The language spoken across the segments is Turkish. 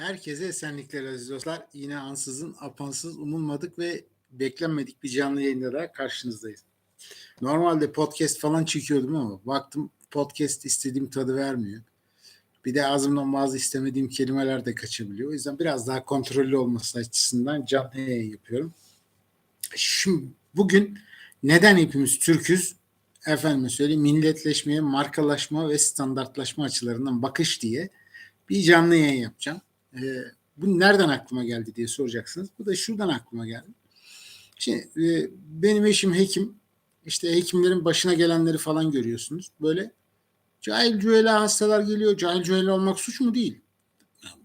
Herkese esenlikler aziz dostlar. Yine ansızın, apansız, umulmadık ve beklenmedik bir canlı yayında da karşınızdayız. Normalde podcast falan çekiyordum ama baktım podcast istediğim tadı vermiyor. Bir de ağzımdan bazı istemediğim kelimeler de kaçabiliyor. O yüzden biraz daha kontrollü olması açısından canlı yayın yapıyorum. Şimdi bugün neden hepimiz Türküz? Efendim söyleyeyim milletleşmeye, markalaşma ve standartlaşma açılarından bakış diye bir canlı yayın yapacağım. Ee, bu nereden aklıma geldi diye soracaksınız. Bu da şuradan aklıma geldi. Şimdi e, benim eşim hekim. İşte hekimlerin başına gelenleri falan görüyorsunuz. Böyle cahil cühela hastalar geliyor. Cahil cühela olmak suç mu? Değil.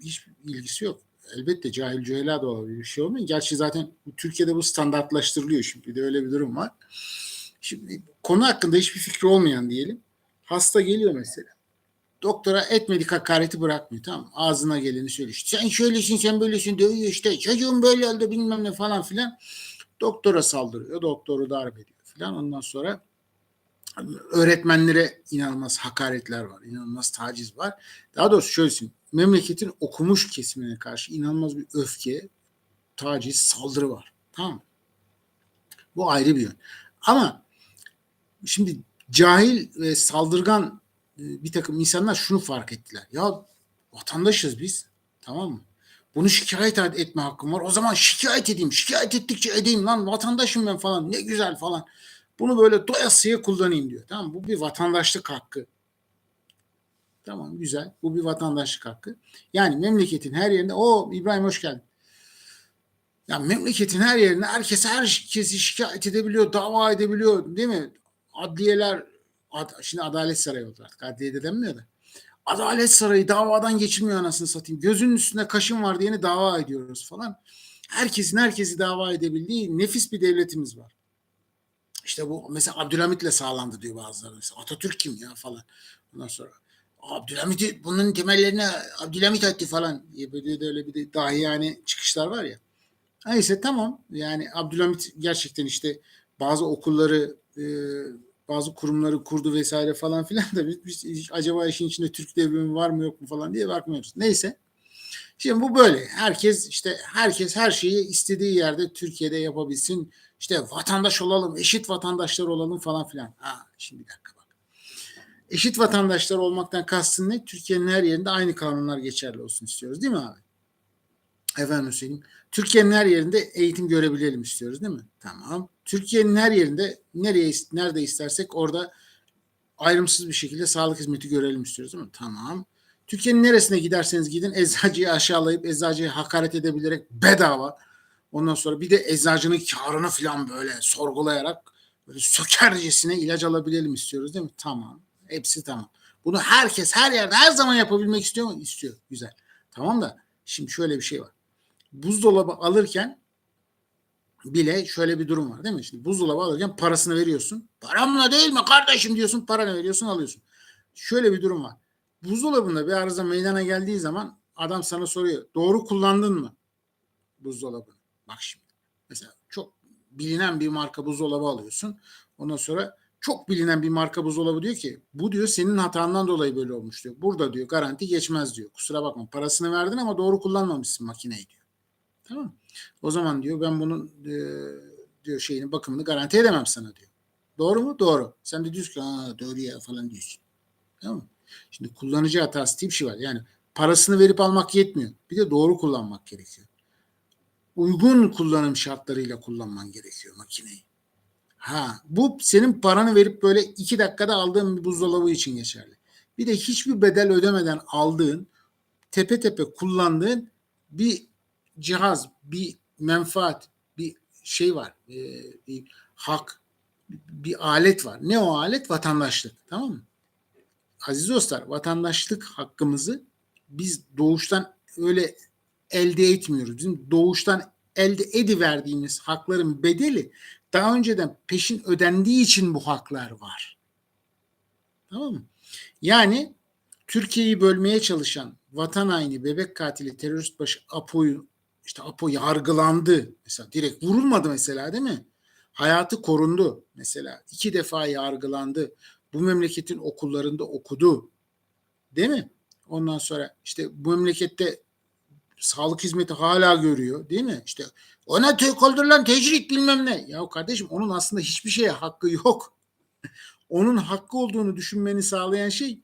Hiç ilgisi yok. Elbette cahil cühela da olabilir bir şey olmuyor. Gerçi zaten Türkiye'de bu standartlaştırılıyor şimdi. Bir de öyle bir durum var. Şimdi konu hakkında hiçbir fikri olmayan diyelim. Hasta geliyor mesela doktora etmedik hakareti bırakmıyor tamam Ağzına geleni söylüyor. Sen şöylesin sen böylesin dövüyor işte. Çocuğum böyle oldu bilmem ne falan filan. Doktora saldırıyor. Doktoru darp ediyor filan. Ondan sonra öğretmenlere inanılmaz hakaretler var. inanılmaz taciz var. Daha doğrusu şöylesin. Memleketin okumuş kesimine karşı inanılmaz bir öfke, taciz, saldırı var. Tamam Bu ayrı bir yön. Ama şimdi cahil ve saldırgan bir takım insanlar şunu fark ettiler. Ya vatandaşız biz. Tamam mı? Bunu şikayet etme hakkım var. O zaman şikayet edeyim. Şikayet ettikçe edeyim lan vatandaşım ben falan. Ne güzel falan. Bunu böyle doyasıya kullanayım diyor. Tamam Bu bir vatandaşlık hakkı. Tamam güzel. Bu bir vatandaşlık hakkı. Yani memleketin her yerinde o İbrahim hoş geldin. Ya memleketin her yerinde herkes herkesi şikayet edebiliyor, dava edebiliyor değil mi? Adliyeler Ad, şimdi Adalet Sarayı oldu artık. Adliyede denmiyor da. Adalet Sarayı davadan geçilmiyor anasını satayım. Gözünün üstünde kaşın var diyeni dava ediyoruz falan. Herkesin herkesi dava edebildiği nefis bir devletimiz var. İşte bu mesela Abdülhamit'le sağlandı diyor bazıları. Mesela Atatürk kim ya falan. Ondan sonra Abdülhamit bunun temellerini Abdülhamit attı falan diye böyle de öyle bir de dahi yani çıkışlar var ya. Neyse tamam yani Abdülhamit gerçekten işte bazı okulları e, bazı kurumları kurdu vesaire falan filan da biz, biz acaba işin içinde Türk devrimi var mı yok mu falan diye bakmıyoruz. Neyse. Şimdi bu böyle. Herkes işte herkes her şeyi istediği yerde Türkiye'de yapabilsin. İşte vatandaş olalım, eşit vatandaşlar olalım falan filan. Ha, şimdi bir dakika bak. Eşit vatandaşlar olmaktan kastın ne? Türkiye'nin her yerinde aynı kanunlar geçerli olsun istiyoruz değil mi abi? Efendim söyleyeyim. Türkiye'nin her yerinde eğitim görebilelim istiyoruz değil mi? Tamam. Türkiye'nin her yerinde nereye nerede istersek orada ayrımsız bir şekilde sağlık hizmeti görelim istiyoruz değil mi? Tamam. Türkiye'nin neresine giderseniz gidin eczacıyı aşağılayıp eczacıyı hakaret edebilerek bedava ondan sonra bir de eczacının karını falan böyle sorgulayarak böyle sökercesine ilaç alabilelim istiyoruz değil mi? Tamam. Hepsi tamam. Bunu herkes her yerde her zaman yapabilmek istiyor mu? İstiyor. Güzel. Tamam da şimdi şöyle bir şey var. Buzdolabı alırken bile şöyle bir durum var değil mi? Şimdi buzdolabı alırken parasını veriyorsun. Paramla değil mi kardeşim diyorsun paranı veriyorsun alıyorsun. Şöyle bir durum var. Buzdolabında bir arıza meydana geldiği zaman adam sana soruyor. Doğru kullandın mı buzdolabını? Bak şimdi. Mesela çok bilinen bir marka buzdolabı alıyorsun. Ondan sonra çok bilinen bir marka buzdolabı diyor ki bu diyor senin hatandan dolayı böyle olmuş diyor. Burada diyor garanti geçmez diyor. Kusura bakma parasını verdin ama doğru kullanmamışsın makineyi diyor. Tamam O zaman diyor ben bunun e, diyor şeyini bakımını garanti edemem sana diyor. Doğru mu? Doğru. Sen de diyorsun ki Aa, doğru ya falan diyorsun. Tamam? Şimdi kullanıcı hatası diye bir şey var. Yani parasını verip almak yetmiyor. Bir de doğru kullanmak gerekiyor. Uygun kullanım şartlarıyla kullanman gerekiyor makineyi. Ha, bu senin paranı verip böyle iki dakikada aldığın bir buzdolabı için geçerli. Bir de hiçbir bedel ödemeden aldığın, tepe tepe kullandığın bir cihaz, bir menfaat, bir şey var, e, bir hak, bir alet var. Ne o alet? Vatandaşlık. Tamam mı? Aziz dostlar, vatandaşlık hakkımızı biz doğuştan öyle elde etmiyoruz. Bizim doğuştan elde ediverdiğimiz hakların bedeli daha önceden peşin ödendiği için bu haklar var. Tamam mı? Yani Türkiye'yi bölmeye çalışan vatan haini, bebek katili, terörist başı Apo'yu işte Apo yargılandı. Mesela direkt vurulmadı mesela değil mi? Hayatı korundu mesela. iki defa yargılandı. Bu memleketin okullarında okudu. Değil mi? Ondan sonra işte bu memlekette sağlık hizmeti hala görüyor değil mi? İşte ona tekoldur lan tecrit bilmem ne. Ya kardeşim onun aslında hiçbir şeye hakkı yok. Onun hakkı olduğunu düşünmeni sağlayan şey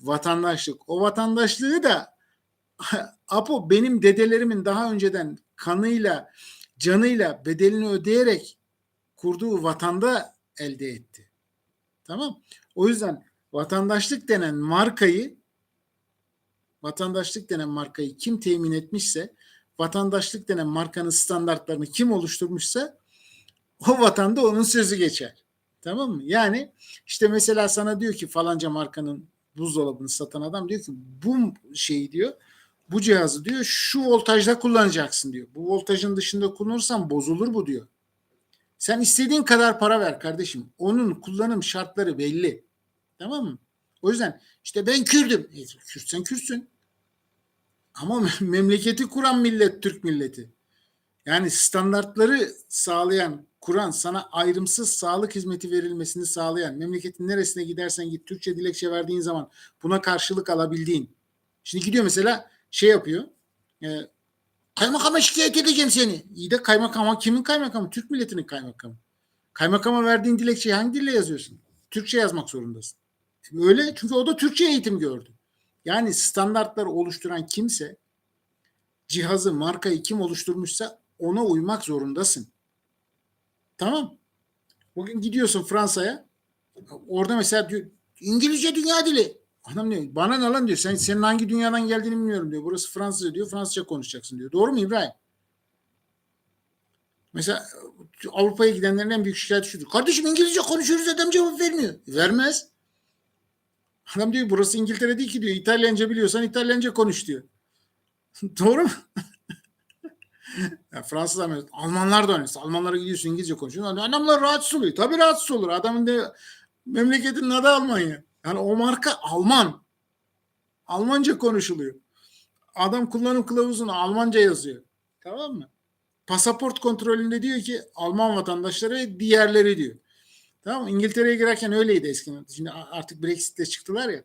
vatandaşlık. O vatandaşlığı da Apo benim dedelerimin daha önceden kanıyla, canıyla bedelini ödeyerek kurduğu vatanda elde etti. Tamam? O yüzden vatandaşlık denen markayı vatandaşlık denen markayı kim temin etmişse vatandaşlık denen markanın standartlarını kim oluşturmuşsa o vatanda onun sözü geçer. Tamam mı? Yani işte mesela sana diyor ki falanca markanın buzdolabını satan adam diyor ki bu şeyi diyor bu cihazı diyor şu voltajda kullanacaksın diyor. Bu voltajın dışında kullanırsan bozulur bu diyor. Sen istediğin kadar para ver kardeşim. Onun kullanım şartları belli. Tamam mı? O yüzden işte ben Kürdüm. E, Kürtsen Kürtsün. Ama memleketi kuran millet Türk milleti. Yani standartları sağlayan, kuran, sana ayrımsız sağlık hizmeti verilmesini sağlayan, memleketin neresine gidersen git Türkçe dilekçe verdiğin zaman buna karşılık alabildiğin. Şimdi gidiyor mesela şey yapıyor. E, kaymakama şikayet edeceğim seni. İyi de kaymakama kimin kaymakamı? Türk milletinin kaymakamı. Kaymakama verdiğin dilekçeyi hangi dille yazıyorsun? Türkçe yazmak zorundasın. Öyle çünkü o da Türkçe eğitim gördü. Yani standartları oluşturan kimse cihazı, markayı kim oluşturmuşsa ona uymak zorundasın. Tamam. Bugün gidiyorsun Fransa'ya. Orada mesela diyor İngilizce dünya dili. Adam diyor bana ne lan diyor. Sen senin hangi dünyadan geldiğini bilmiyorum diyor. Burası Fransızca diyor. Fransızca konuşacaksın diyor. Doğru mu İbrahim? Mesela Avrupa'ya gidenlerin en büyük şikayeti şudur. Kardeşim İngilizce konuşuyoruz adam cevap vermiyor. Vermez. Adam diyor burası İngiltere değil ki diyor. İtalyanca biliyorsan İtalyanca konuş diyor. Doğru mu? ya Fransız Amerika, Almanlar da öyle. Almanlara gidiyorsun İngilizce konuşuyorsun. Adamlar rahatsız oluyor. Tabii rahatsız olur. Adamın da memleketinin adı Almanya. Yani o marka Alman. Almanca konuşuluyor. Adam kullanım kılavuzunu Almanca yazıyor. Tamam mı? Pasaport kontrolünde diyor ki Alman vatandaşları diğerleri diyor. Tamam? İngiltere'ye girerken öyleydi eskiden. Şimdi artık Brexit'te çıktılar ya.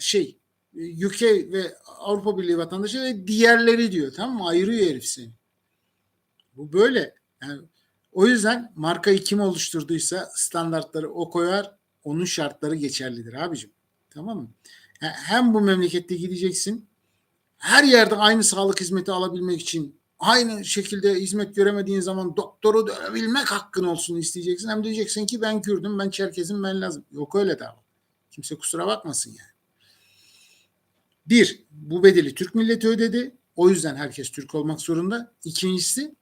Şey UK ve Avrupa Birliği vatandaşı ve diğerleri diyor. Tamam mı? Ayırıyor herif seni. Bu böyle. Yani o yüzden markayı kim oluşturduysa standartları o koyar. Onun şartları geçerlidir abicim. Tamam mı? Hem bu memlekette gideceksin. Her yerde aynı sağlık hizmeti alabilmek için aynı şekilde hizmet göremediğin zaman doktoru dövebilmek hakkın olsun isteyeceksin. Hem diyeceksin ki ben Kürdüm, ben Çerkezim, ben lazım. Yok öyle dava. Kimse kusura bakmasın yani. Bir, bu bedeli Türk milleti ödedi. O yüzden herkes Türk olmak zorunda. İkincisi,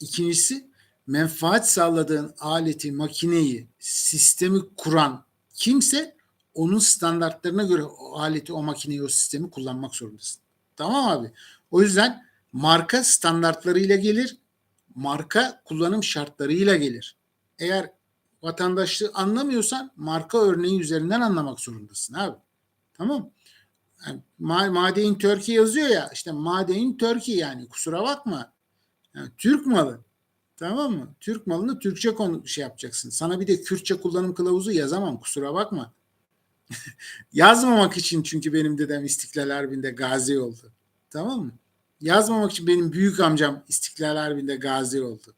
ikincisi menfaat sağladığın aleti, makineyi, sistemi kuran kimse onun standartlarına göre o aleti, o makineyi, o sistemi kullanmak zorundasın. Tamam abi. O yüzden marka standartlarıyla gelir. Marka kullanım şartlarıyla gelir. Eğer vatandaşlığı anlamıyorsan marka örneği üzerinden anlamak zorundasın abi. Tamam yani Made in yazıyor ya işte Made in Turkey yani kusura bakma. Yani Türk malı. Tamam mı? Türk malını Türkçe konu şey yapacaksın. Sana bir de Kürtçe kullanım kılavuzu yazamam kusura bakma. Yazmamak için çünkü benim dedem İstiklal Harbi'nde gazi oldu. Tamam mı? Yazmamak için benim büyük amcam İstiklal Harbi'nde gazi oldu.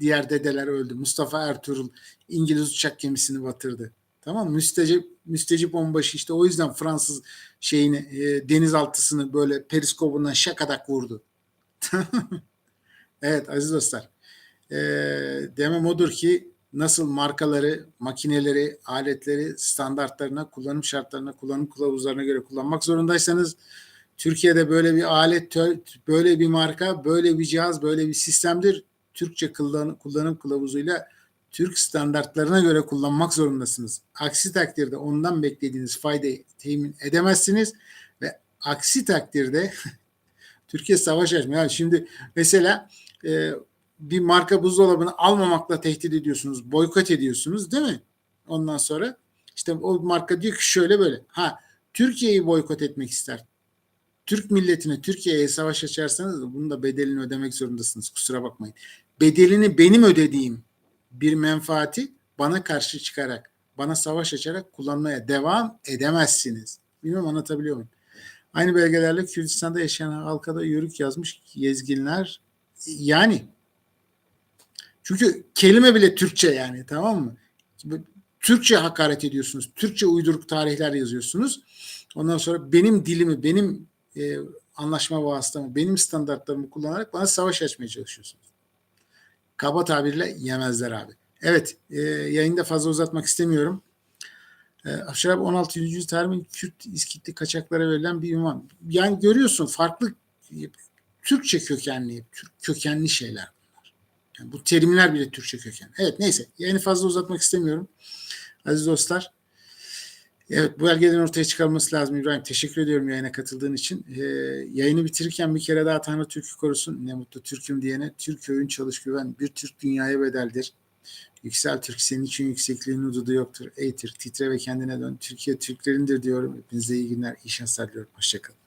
Diğer dedeler öldü. Mustafa Ertuğrul İngiliz uçak gemisini batırdı. Tamam? Müstecip, müstecip onbaşı işte o yüzden Fransız şeyini e, denizaltısını böyle periskobundan şakadak vurdu. evet aziz dostlar. E, demem odur ki nasıl markaları, makineleri, aletleri standartlarına, kullanım şartlarına, kullanım kılavuzlarına göre kullanmak zorundaysanız Türkiye'de böyle bir alet, böyle bir marka, böyle bir cihaz, böyle bir sistemdir. Türkçe kullanım, kullanım kılavuzuyla Türk standartlarına göre kullanmak zorundasınız. Aksi takdirde ondan beklediğiniz faydayı temin edemezsiniz ve aksi takdirde Türkiye savaş açmıyor. Yani şimdi mesela e, bir marka buzdolabını almamakla tehdit ediyorsunuz, boykot ediyorsunuz değil mi? Ondan sonra işte o marka diyor ki şöyle böyle. Ha Türkiye'yi boykot etmek ister. Türk milletine, Türkiye'ye savaş açarsanız bunun da bedelini ödemek zorundasınız. Kusura bakmayın. Bedelini benim ödediğim bir menfaati bana karşı çıkarak, bana savaş açarak kullanmaya devam edemezsiniz. Bilmiyorum anlatabiliyor muyum? Aynı belgelerle Kürdistan'da yaşayan halka da yörük yazmış yezginler. Yani çünkü kelime bile Türkçe yani tamam mı? Türkçe hakaret ediyorsunuz. Türkçe uyduruk tarihler yazıyorsunuz. Ondan sonra benim dilimi, benim e, anlaşma vasıtamı, benim standartlarımı kullanarak bana savaş açmaya çalışıyorsunuz. Kaba tabirle yemezler abi. Evet, e, yayında fazla uzatmak istemiyorum. E, Afşar abi 16. yüzyıl tarihin Kürt İskitli kaçaklara verilen bir ünvan. Yani görüyorsun farklı Türkçe kökenli, Türk kökenli şeyler. Yani bu terimler bile Türkçe kökenli. Evet neyse yayını fazla uzatmak istemiyorum. Aziz dostlar. Evet bu belgelerin ortaya çıkarılması lazım İbrahim. Teşekkür ediyorum yayına katıldığın için. Ee, yayını bitirirken bir kere daha Tanrı Türk'ü korusun. Ne mutlu Türk'üm diyene. Türk öyün çalış güven. Bir Türk dünyaya bedeldir. Yüksel Türk senin için yüksekliğin hududu yoktur. Ey Türk titre ve kendine dön. Türkiye Türklerindir diyorum. Hepinize iyi günler. İyi şanslar diliyorum. Hoşçakalın.